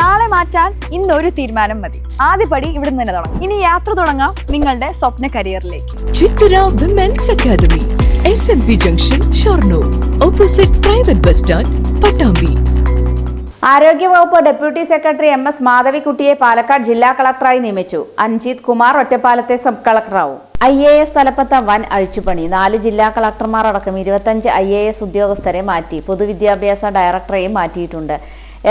നാളെ മാറ്റാൻ ഇന്ന് ഒരു തീരുമാനം മതി. ആദ്യപടി ഇവിടെ നിന്ന് തന്നെ തുടങ്ങാം. ഇനി യാത്ര തുടങ്ങാം നിങ്ങളുടെ സ്വപ്ന കരിയറിലേക്ക്. Chithara women's academy S N P junction Shoranur opposite private bus stand Pattambi ആരോഗ്യവകുപ്പ് ഡെപ്യൂട്ടി സെക്രട്ടറി എം എസ് മാധവിക്കുട്ടിയെ പാലക്കാട് ജില്ലാ കളക്ടറായി നിയമിച്ചു. അഞ്ജിത് കുമാർ ഒറ്റപ്പാലത്തെ സബ് കളക്ടറാവും. ഐ എ എസ് തലപ്പത്ത വൻ അഴിച്ചുപണി. നാല് ജില്ലാ കളക്ടർമാർ അടക്കം ഇരുപത്തഞ്ച് ഐ എ എസ് ഉദ്യോഗസ്ഥരെ മാറ്റി. പൊതുവിദ്യാഭ്യാസ ഡയറക്ടറെയും മാറ്റിയിട്ടുണ്ട്.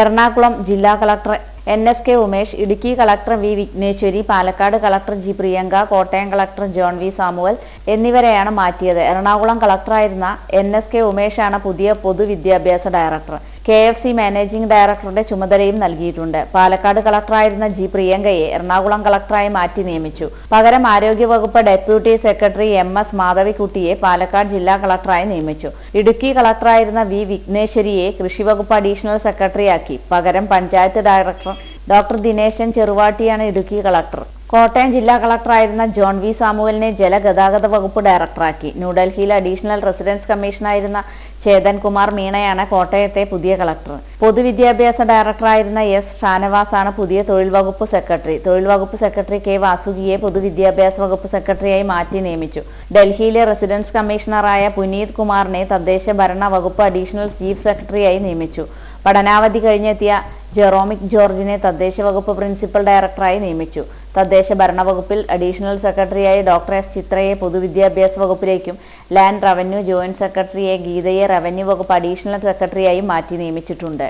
എറണാകുളം ജില്ലാ collector N S K Umesh Idukki collector V Vighneshwari Palakkad collector G Priyanka Kottayam collector John V Samuel എന്നിവരെയാണ് മാറ്റിയത്. എറണാകുളം കളക്ടറായിരുന്ന എൻ എസ് കെ ഉമേഷാണ് പുതിയ പൊതുവിദ്യാഭ്യാസ director. K F C managing ഡയറക്ടറുടെ ചുമതലയും നൽകിയിട്ടുണ്ട്. പാലക്കാട് കളക്ടറായിരുന്ന ജി പ്രിയങ്കയെ എറണാകുളം കളക്ടറായി മാറ്റി നിയമിച്ചു. പകരം ആരോഗ്യവകുപ്പ് ഡെപ്യൂട്ടി സെക്രട്ടറി എം എസ് മാധവിക്കുട്ടിയെ പാലക്കാട് ജില്ലാ കളക്ടറായി നിയമിച്ചു. ഇടുക്കി കളക്ടറായിരുന്ന വി വിഘ്നേശ്വരിയെ കൃഷിവകുപ്പ് അഡീഷണൽ സെക്രട്ടറിയാക്കി. പകരം പഞ്ചായത്ത് ഡയറക്ടർ ഡോക്ടർ ദിനേശൻ ചെറുവാട്ടിയാണ് ഇടുക്കി കളക്ടർ. കോട്ടയം ജില്ലാ കളക്ടറായിരുന്ന ജോൺ വി സാമുവലിനെ ജലഗതാഗത വകുപ്പ് ഡയറക്ടറാക്കി. ന്യൂഡൽഹിയിൽ അഡീഷണൽ റെസിഡൻസ് കമ്മീഷണറായിരുന്ന ചേതൻ കുമാർ മീണയാണ് കോട്ടയത്തെ പുതിയ കളക്ടർ. പൊതുവിദ്യാഭ്യാസ ഡയറക്ടറായിരുന്ന എസ്. ഷാനവാസാണ് പുതിയ തൊഴിൽ വകുപ്പ് സെക്രട്ടറി. തൊഴിൽ വകുപ്പ് സെക്രട്ടറി കെ. വാസുകിയെ പൊതുവിദ്യാഭ്യാസ വകുപ്പ് സെക്രട്ടറിയായി മാറ്റി നിയമിച്ചു. ഡൽഹിയിലെ റെസിഡൻസ് കമ്മീഷണറായ പുനീത് കുമാറിനെ തദ്ദേശ ഭരണ വകുപ്പ് അഡീഷണൽ ചീഫ് സെക്രട്ടറിയായി നിയമിച്ചു. പഠനാവധി കഴിഞ്ഞെത്തിയ ജെറോമിക് ജോർജിനെ തദ്ദേശ വകുപ്പ് പ്രിൻസിപ്പൽ ഡയറക്ടറായി നിയമിച്ചു. തദ്ദേശ ഭരണവകുപ്പിൽ അഡീഷണൽ സെക്രട്ടറിയായ ഡോക്ടർ എസ് ചിത്രയെ പൊതുവിദ്യാഭ്യാസ വകുപ്പിലേക്കും ലാൻഡ് റവന്യൂ ജോയിന്റ് സെക്രട്ടറിയെ ഗീതയെ റവന്യൂ വകുപ്പ് അഡീഷണൽ സെക്രട്ടറിയായും മാറ്റി നിയമിച്ചിട്ടുണ്ട്.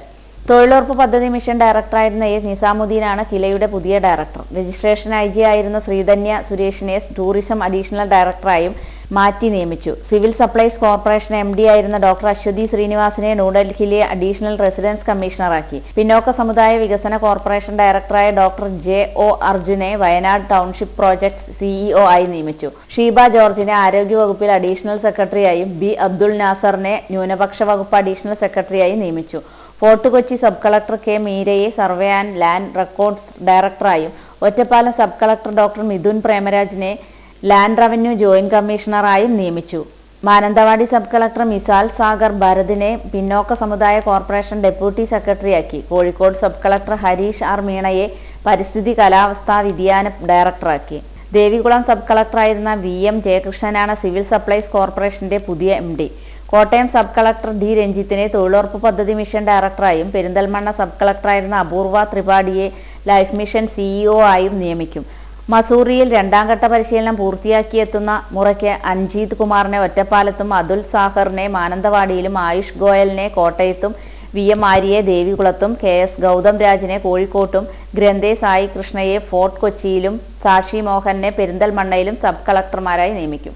തൊഴിലുറപ്പ് പദ്ധതി മിഷൻ ഡയറക്ടറായിരുന്ന എ നിസാമുദ്ദീനാണ് കിലയുടെ പുതിയ ഡയറക്ടർ. രജിസ്ട്രേഷൻ ഐ ജി ആയിരുന്ന ശ്രീധന്യ സുരേഷിനെ ടൂറിസം അഡീഷണൽ ഡയറക്ടറായും മാറ്റി നിയമിച്ചു. Civil supplies corporation M D ആയിരുന്ന ഡോക്ടർ അശ്വതി ശ്രീനിവാസിനെ ന്യൂഡൽഹിയിലെ അഡീഷണൽ റെസിഡൻസ് കമ്മീഷണറാക്കി. പിന്നോക്ക സമുദായ വികസന കോർപ്പറേഷൻ ഡയറക്ടറായ ഡോക്ടർ ജെ ഒ അർജുനെ വയനാട് ടൗൺഷിപ്പ് പ്രോജക്ട് സിഇഒ ആയി നിയമിച്ചു. ഷീബ ജോർജിനെ ആരോഗ്യവകുപ്പിൽ അഡീഷണൽ സെക്രട്ടറിയായും ബി അബ്ദുൾ നാസറിനെ ന്യൂനപക്ഷ വകുപ്പ് അഡീഷണൽ സെക്രട്ടറിയായി നിയമിച്ചു. Fort Kochi sub collector K മീരയെ survey and land records ഡയറക്ടറായും Ottapalam sub collector doctor Mithun പ്രേമരാജിനെ land revenue joint കമ്മീഷണറായും നിയമിച്ചു. മാനന്തവാടി സബ് കളക്ടർ മിസാൽ സാഗർ ഭരതിനെ പിന്നോക്ക സമുദായ corporation deputy സെക്രട്ടറിയാക്കി. Kozhikode sub collector Harish R മീണയെ പരിസ്ഥിതി കാലാവസ്ഥാ വ്യതിയാന ഡയറക്ടറാക്കി. ദേവികുളം സബ് കളക്ടറായിരുന്ന വി എം ജയകൃഷ്ണനാണ് സിവിൽ സപ്ലൈസ് കോർപ്പറേഷന്റെ പുതിയ M D. Kottayam sub collector D രഞ്ജിത്തിനെ തൊഴിലുറപ്പ് പദ്ധതി മിഷൻ ഡയറക്ടറായും പെരിന്തൽമണ്ണ സബ് കളക്ടറായിരുന്ന അപൂർവ ത്രിപാഠിയെ ലൈഫ് മിഷൻ സിഇഒ ആയും നിയമിക്കും. മസൂറിയിൽ രണ്ടാം ഘട്ട പരിശീലനം പൂർത്തിയാക്കിയെത്തുന്ന മുറയ്ക്ക് അഞ്ജീത് കുമാറിനെ ഒറ്റപ്പാലത്തും അതുൽ സാഹറിനെ മാനന്തവാടിയിലും ആയുഷ് ഗോയലിനെ കോട്ടയത്തും വി എം ആര്യയെ ദേവികുളത്തും കെ എസ് ഗൗതം രാജിനെ കോഴിക്കോട്ടും ഗ്രന്ഥേ സായി കൃഷ്ണയെ ഫോർട്ട് കൊച്ചിയിലും സാക്ഷി മോഹനെ പെരിന്തൽമണ്ണയിലും സബ് കളക്ടർമാരായി നിയമിക്കും.